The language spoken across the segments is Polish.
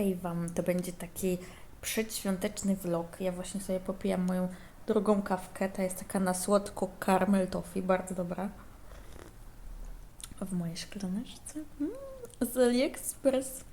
i Wam to będzie taki przedświąteczny vlog. Ja właśnie sobie popijam moją drugą kawkę. Ta jest taka na słodko caramel toffee, bardzo dobra. W mojej szklaneczce. Mm, z AliExpress.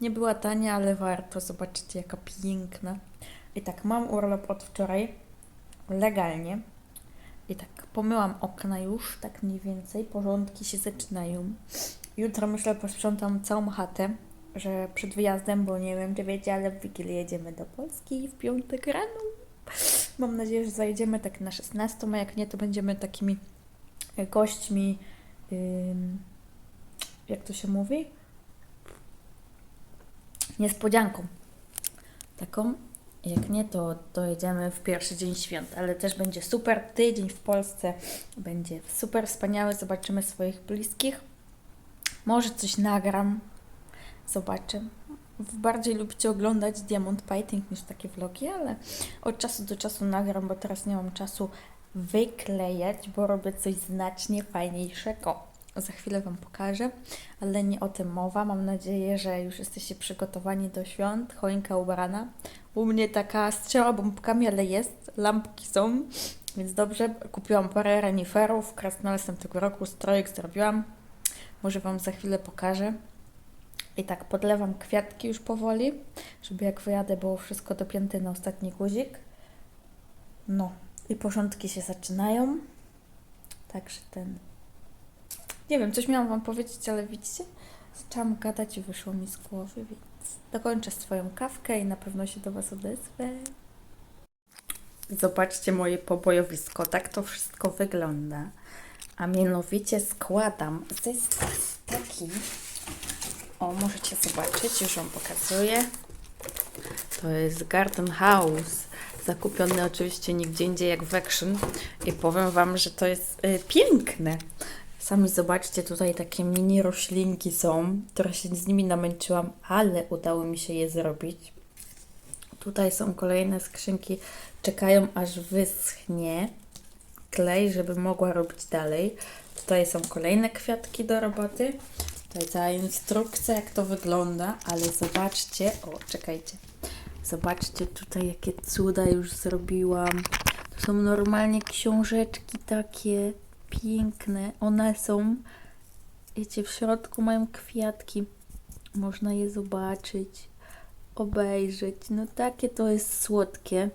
Nie była tania, ale warto. Zobaczycie, jaka piękna. I tak, mam urlop od wczoraj. Legalnie. I tak, pomyłam okna już, tak mniej więcej. Porządki się zaczynają. Jutro myślę posprzątam całą chatę, że przed wyjazdem, bo nie wiem czy wiecie, ale w Wigilię jedziemy do Polski w piątek rano. Mam nadzieję, że zajedziemy tak na 16, a jak nie, to będziemy takimi gośćmi, ym, jak to się mówi? Niespodzianką. Taką. Jak nie, to dojedziemy w pierwszy dzień świąt, ale też będzie super tydzień w Polsce. Będzie super wspaniały, zobaczymy swoich bliskich. Może coś nagram. Zobaczę. Bardziej lubicie oglądać Diamond Painting niż takie vlogi, ale od czasu do czasu nagram, bo teraz nie mam czasu wyklejać, bo robię coś znacznie fajniejszego. Za chwilę Wam pokażę, ale nie o tym mowa. Mam nadzieję, że już jesteście przygotowani do świąt. Choinka ubrana. U mnie taka z trzema bombkami, ale jest. Lampki są, więc dobrze. Kupiłam parę reniferów. Krasnolesem tego roku strojek zrobiłam. Może Wam za chwilę pokażę. I tak podlewam kwiatki już powoli, żeby jak wyjadę było wszystko dopięte na ostatni guzik. No i porządki się zaczynają. Także ten... Nie wiem, coś miałam Wam powiedzieć, ale widzicie? Zaczęłam gadać i wyszło mi z głowy, więc dokończę swoją kawkę i na pewno się do Was odezwę. Zobaczcie moje pobojowisko. Tak to wszystko wygląda. A mianowicie składam zestaw taki. Możecie zobaczyć, już Wam pokazuję. To jest Garden House. Zakupiony oczywiście nigdzie indziej jak w Action. I powiem Wam, że to jest y, piękne. Sami zobaczcie, tutaj takie mini roślinki są. Trochę się z nimi namęczyłam, ale udało mi się je zrobić. Tutaj są kolejne skrzynki. Czekają aż wyschnie klej, żeby mogła robić dalej. Tutaj są kolejne kwiatki do roboty. Tutaj cała instrukcja, jak to wygląda, ale zobaczcie, o, czekajcie. Zobaczcie tutaj, jakie cuda już zrobiłam. To są normalnie książeczki takie piękne. One są, wiecie, w środku mają kwiatki. Można je zobaczyć, obejrzeć. No takie to jest słodkie,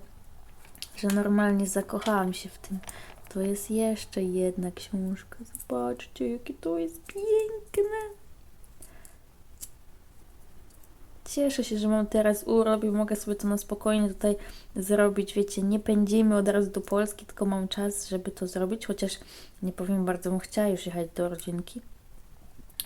że normalnie zakochałam się w tym. To jest jeszcze jedna książka. Zobaczcie, jakie to jest piękne. Cieszę się, że mam teraz urlop i mogę sobie to na spokojnie tutaj zrobić. Wiecie, nie pędzimy od razu do Polski, tylko mam czas, żeby to zrobić. Chociaż nie powiem, bardzo bym chciała już jechać do rodzinki.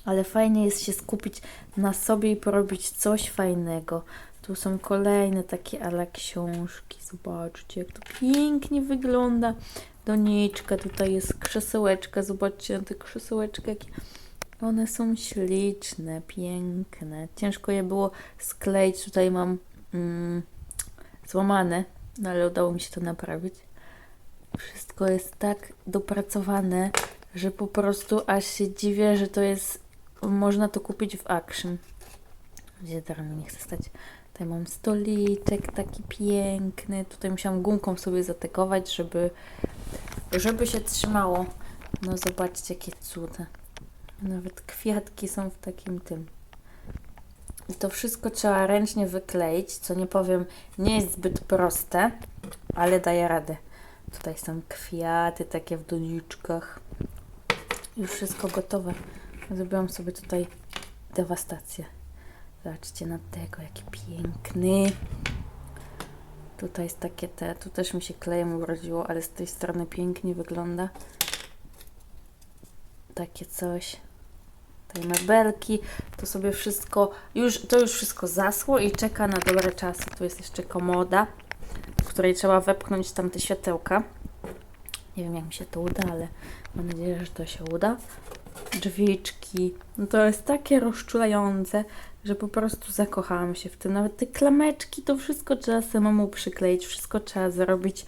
Ale fajnie jest się skupić na sobie i porobić coś fajnego. Tu są kolejne takie ale książki. Zobaczcie, jak to pięknie wygląda. Doniczka, tutaj jest krzesełeczka. Zobaczcie na te krzesełeczka, jakie one są śliczne, piękne. Ciężko je było skleić. Tutaj mam mm, złamane, no ale udało mi się to naprawić. Wszystko jest tak dopracowane, że po prostu aż się dziwię, że to jest. Można to kupić w Action. Gdzie teraz mi nie chce stać. Tutaj mam stoliczek taki piękny. Tutaj musiałam gumką sobie zatekować, żeby, żeby się trzymało. No zobaczcie, jakie cuda. Nawet kwiatki są w takim tym. I to wszystko trzeba ręcznie wykleić, co nie powiem, nie jest zbyt proste, ale daje radę. Tutaj są kwiaty takie w doniczkach. Już wszystko gotowe. Zrobiłam sobie tutaj dewastację. Zobaczcie na tego, jaki piękny. Tutaj jest takie te, tu też mi się klejem urodziło, ale z tej strony pięknie wygląda. Takie coś. Tutaj mebelki, to sobie wszystko, już, to już wszystko zasło i czeka na dobre czasy. Tu jest jeszcze komoda, w której trzeba wepchnąć tam te światełka. Nie wiem, jak mi się to uda, ale mam nadzieję, że to się uda. Drzwiczki. No to jest takie rozczulające, że po prostu zakochałam się w tym. Nawet te klameczki, to wszystko trzeba samemu przykleić, wszystko trzeba zrobić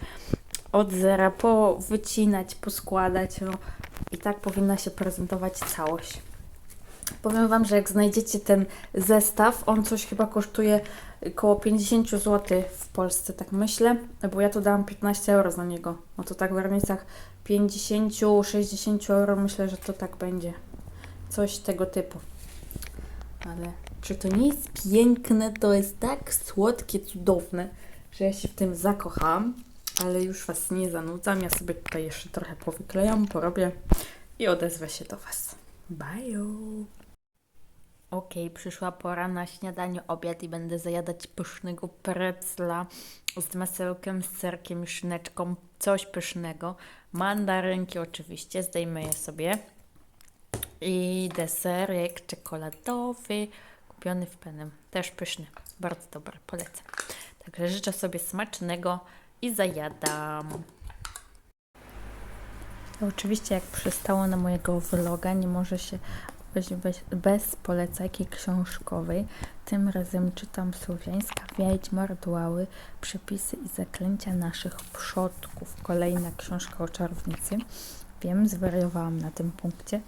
od zera, powycinać, poskładać. No. I tak powinna się prezentować całość. Powiem Wam, że jak znajdziecie ten zestaw, on coś chyba kosztuje około 50 zł w Polsce, tak myślę, bo ja tu dałam 15 euro za niego. No to tak w granicach 50-60 euro myślę, że to tak będzie. Coś tego typu. Ale czy to nie jest piękne? To jest tak słodkie, cudowne, że ja się w tym zakochałam. Ale już Was nie zanudzam. Ja sobie tutaj jeszcze trochę powyklejam, porobię i odezwę się do Was. Bye! Okej, przyszła pora na śniadanie, obiad i będę zajadać pysznego precla z masełkiem, z serkiem szyneczką. Coś pysznego. Mandarynki oczywiście, zdejmę je sobie. I deserek czekoladowy, kupiony w Penem. Też pyszny, bardzo dobry, polecam. Także życzę sobie smacznego i zajadam. Oczywiście, jak przystało na mojego vloga, nie może się bez, bez polecajki książkowej. Tym razem czytam Słowiańska Wiedźma, Rytuały, Przepisy i Zaklęcia naszych przodków. Kolejna książka o czarownicy. Wiem, zwariowałam na tym punkcie,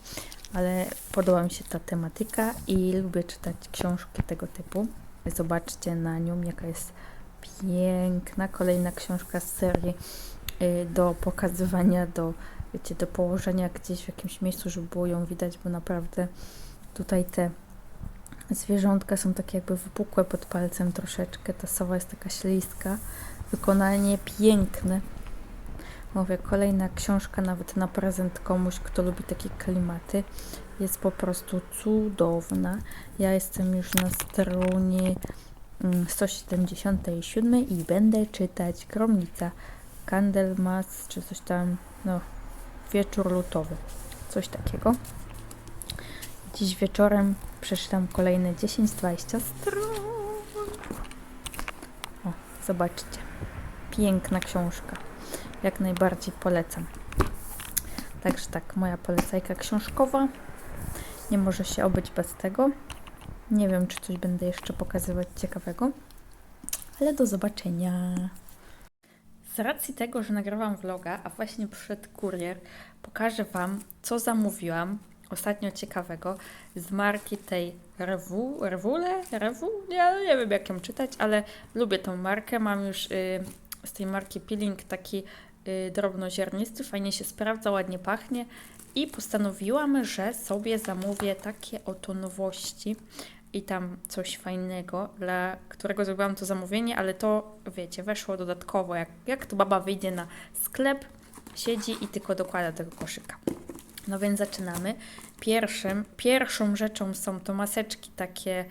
ale podoba mi się ta tematyka i lubię czytać książki tego typu. Zobaczcie na nią, jaka jest piękna. Kolejna książka z serii y, do pokazywania, do, wiecie, do położenia gdzieś w jakimś miejscu, żeby było ją widać, bo naprawdę tutaj te zwierzątka są takie jakby wypukłe pod palcem troszeczkę. Ta sowa jest taka śliska. Wykonanie piękne. Mówię, kolejna książka nawet na prezent komuś, kto lubi takie klimaty. Jest po prostu cudowna. Ja jestem już na stronie mm, 177 i będę czytać Kromnica Candlemas, czy coś tam, no, wieczór lutowy. Coś takiego. Dziś wieczorem przeczytam kolejne 10-20 stron. O, zobaczcie. Piękna książka. Jak najbardziej polecam. Także tak, moja polecajka książkowa. Nie może się obyć bez tego. Nie wiem, czy coś będę jeszcze pokazywać ciekawego, ale do zobaczenia. Z racji tego, że nagrywam vloga, a właśnie przed kurier, pokażę Wam, co zamówiłam ostatnio ciekawego z marki tej Rewu, Rewule? Rewu? Ja nie wiem, jak ją czytać, ale lubię tą markę. Mam już y, z tej marki peeling taki y, drobnoziarnisty, fajnie się sprawdza, ładnie pachnie i postanowiłam, że sobie zamówię takie oto nowości i tam coś fajnego, dla którego zrobiłam to zamówienie, ale to, wiecie, weszło dodatkowo, jak, jak to baba wyjdzie na sklep, siedzi i tylko dokłada tego koszyka. No więc zaczynamy. Pierwszym, pierwszą rzeczą są to maseczki takie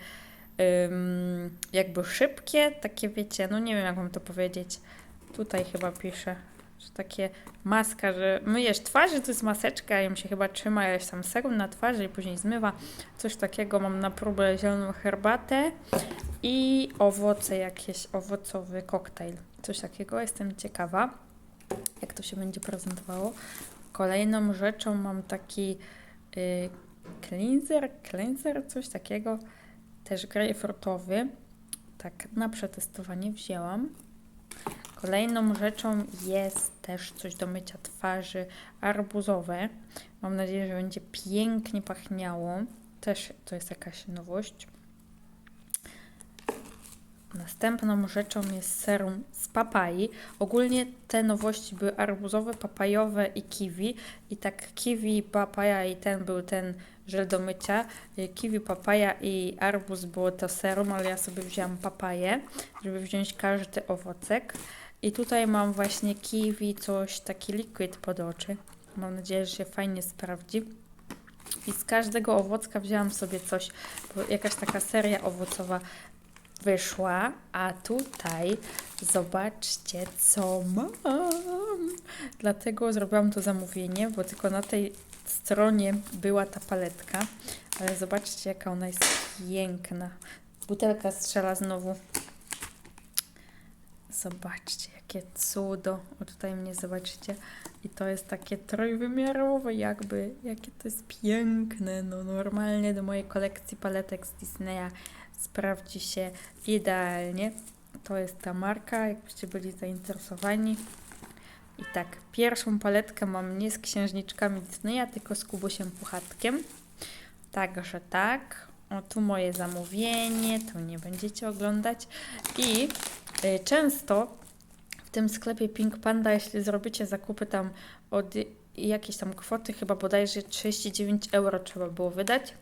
ym, jakby szybkie, takie wiecie, no nie wiem jak wam to powiedzieć. Tutaj chyba pisze, że takie maska, że myjesz twarz, że to jest maseczka, ją się chyba trzyma jakiś tam serum na twarzy i później zmywa. Coś takiego mam na próbę zieloną herbatę i owoce jakieś, owocowy koktajl. Coś takiego, jestem ciekawa, jak to się będzie prezentowało. Kolejną rzeczą mam taki y, cleanser, cleanser, coś takiego, też grejpfrutowy. Tak, na przetestowanie wzięłam. Kolejną rzeczą jest też coś do mycia twarzy arbuzowe. Mam nadzieję, że będzie pięknie pachniało. Też to jest jakaś nowość. Następną rzeczą jest serum z papai. Ogólnie te nowości były arbuzowe, papajowe i kiwi. I tak kiwi, papaja i ten był ten żel do mycia. Y, Kiwi, papaja i arbuz było to serum, ale ja sobie wzięłam papaję, żeby wziąć każdy owocek. I tutaj mam właśnie kiwi, coś, taki liquid pod oczy. Mam nadzieję, że się fajnie sprawdzi. I z każdego owocka wzięłam sobie coś, bo jakaś taka seria owocowa wyszła, a tutaj zobaczcie, co mam. Dlatego zrobiłam to zamówienie, bo tylko na tej stronie była ta paletka, ale zobaczcie, jaka ona jest piękna. Butelka strzela znowu. Zobaczcie, jakie cudo. O, tutaj mnie zobaczycie. I to jest takie trójwymiarowe jakby. Jakie to jest piękne. No normalnie do mojej kolekcji paletek z Disneya sprawdzi się idealnie. To jest ta marka, jakbyście byli zainteresowani. I tak, pierwszą paletkę mam nie z księżniczkami Disneya, tylko z Kubusiem Puchatkiem. Także tak. O, tu moje zamówienie, tu nie będziecie oglądać. I często w tym sklepie Pink Panda, jeśli zrobicie zakupy tam od jakiejś tam kwoty, chyba bodajże 39 euro trzeba było wydać.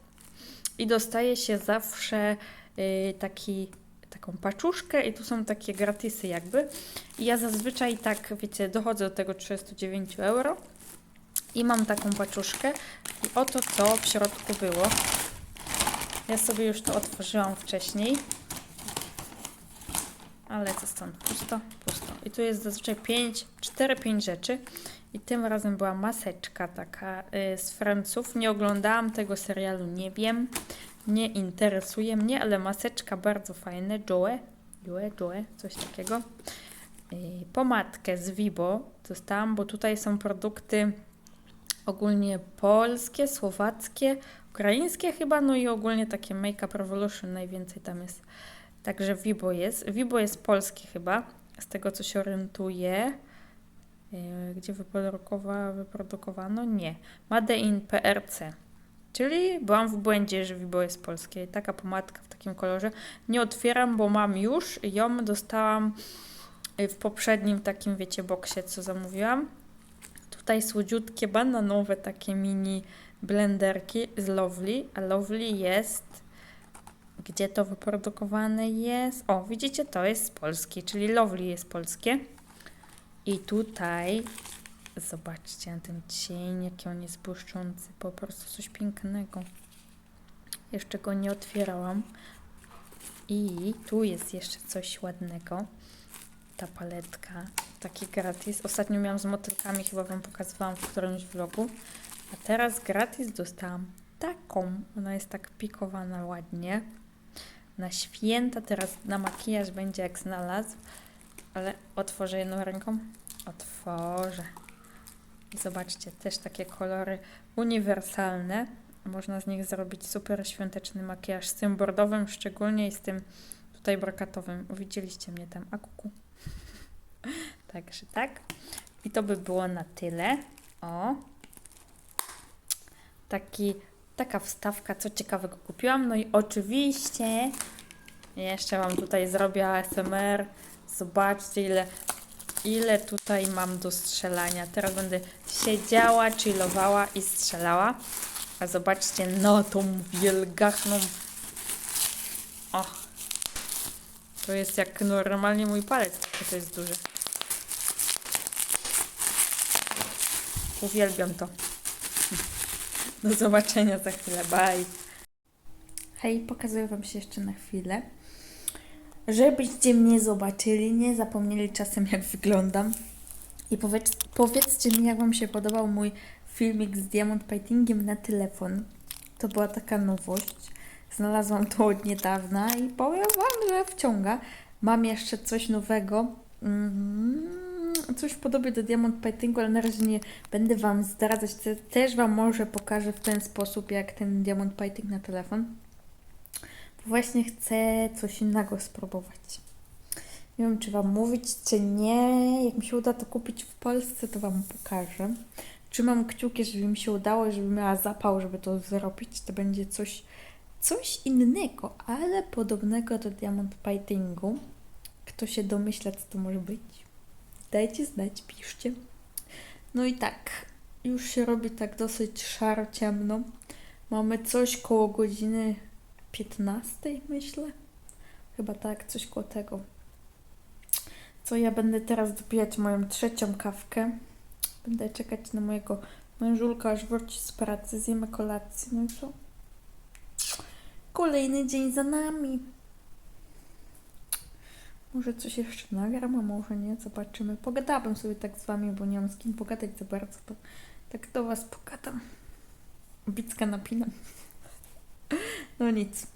I dostaje się zawsze y, taki, taką paczuszkę i tu są takie gratisy jakby. I ja zazwyczaj tak, wiecie, dochodzę do tego 39 euro i mam taką paczuszkę i oto co w środku było. Ja sobie już to otworzyłam wcześniej. Ale co stąd? Pusto, pusto. I tu jest zazwyczaj 5, 4-5 rzeczy. I tym razem była maseczka taka y, z Franców. Nie oglądałam tego serialu, nie wiem. Nie interesuje mnie, ale maseczka bardzo fajne. Joe, Joe, Joe, coś takiego. Y, pomadkę z Vibo dostałam, bo tutaj są produkty ogólnie polskie, słowackie, ukraińskie chyba, no i ogólnie takie Make Up Revolution najwięcej tam jest. Także Vibo jest. Vibo jest polskie chyba, z tego co się orientuję. Yy, Gdzie wyprodukowa, wyprodukowano? Nie. Made in PRC. Czyli byłam w błędzie, że Vibo jest polskie. Taka pomadka w takim kolorze. Nie otwieram, bo mam już. Ją dostałam yy, w poprzednim takim, wiecie, boksie, co zamówiłam. Tutaj słodziutkie, bananowe takie mini blenderki z Lovely. A Lovely jest... Gdzie to wyprodukowane jest? O, widzicie, to jest z Polski, czyli Lovely jest polskie. I tutaj, zobaczcie na ten cień, jaki on jest błyszczący, po prostu coś pięknego. Jeszcze go nie otwierałam. I tu jest jeszcze coś ładnego. Ta paletka, taki gratis. Ostatnio miałam z motylkami, chyba Wam pokazywałam w którymś vlogu. A teraz gratis dostałam taką. Ona jest tak pikowana ładnie. Na święta, teraz na makijaż będzie jak znalazł. Ale otworzę jedną ręką. Otworzę. Zobaczcie, też takie kolory uniwersalne. Można z nich zrobić super świąteczny makijaż. Z tym bordowym szczególnie i z tym tutaj brokatowym. Widzieliście mnie tam, a kuku. Także tak. I to by było na tyle. O. Taki, taka wstawka, co ciekawego kupiłam. No i oczywiście jeszcze Wam tutaj zrobię ASMR. Zobaczcie, ile, ile tutaj mam do strzelania. Teraz będę siedziała, chillowała i strzelała. A zobaczcie, no tą wielgachną... O! To jest jak normalnie mój palec, to jest duży. Uwielbiam to. Do zobaczenia za chwilę. Bye. Hej, pokazuję Wam się jeszcze na chwilę. Żebyście mnie zobaczyli, nie zapomnieli czasem jak wyglądam. I powiedz, powiedzcie mi, jak Wam się podobał mój filmik z diamond paintingiem na telefon. To była taka nowość. Znalazłam to od niedawna i powiem Wam, że wciąga. Mam jeszcze coś nowego. Mm, coś podobie do diamond paintingu, ale na razie nie będę Wam zdradzać. Te- Też Wam może pokażę w ten sposób, jak ten diamond painting na telefon. Właśnie chcę coś innego spróbować. Nie wiem, czy Wam mówić, czy nie. Jak mi się uda to kupić w Polsce, to Wam pokażę. Trzymam kciuki, żeby mi się udało, żeby miała zapał, żeby to zrobić. To będzie coś, coś innego, ale podobnego do diamond paintingu. Kto się domyśla, co to może być? Dajcie znać, piszcie. No i tak, już się robi tak dosyć szaro, ciemno. Mamy coś koło godziny 15, myślę. Chyba tak, coś koło tego. Co ja będę teraz dopijać moją trzecią kawkę. Będę czekać na mojego mężulka, aż wróci z pracy, zjemy kolację. No i co? Kolejny dzień za nami. Może coś jeszcze nagram, a może nie, zobaczymy. Pogadałabym sobie tak z wami, bo nie mam z kim pogadać za bardzo, to tak do was pogadam. Bicka napinam. No nic.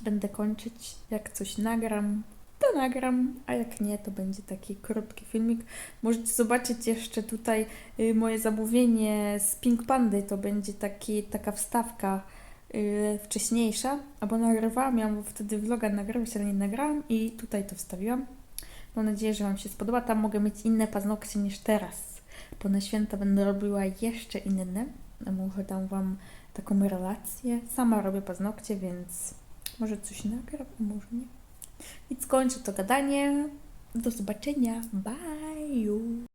Będę kończyć. Jak coś nagram, to nagram, a jak nie, to będzie taki krótki filmik. Możecie zobaczyć jeszcze tutaj y, moje zamówienie z Pink Pandy. To będzie taki, taka wstawka y, wcześniejsza, albo nagrywałam, miałam wtedy vloga nagrywać, ale nie nagrałam i tutaj to wstawiłam. Mam nadzieję, że Wam się spodoba. Tam mogę mieć inne paznokcie niż teraz, bo na święta będę robiła jeszcze inne. Może dam Wam taką relację. Sama robię paznokcie, więc może coś nagram, może nie. Więc kończę to gadanie. Do zobaczenia. Bye!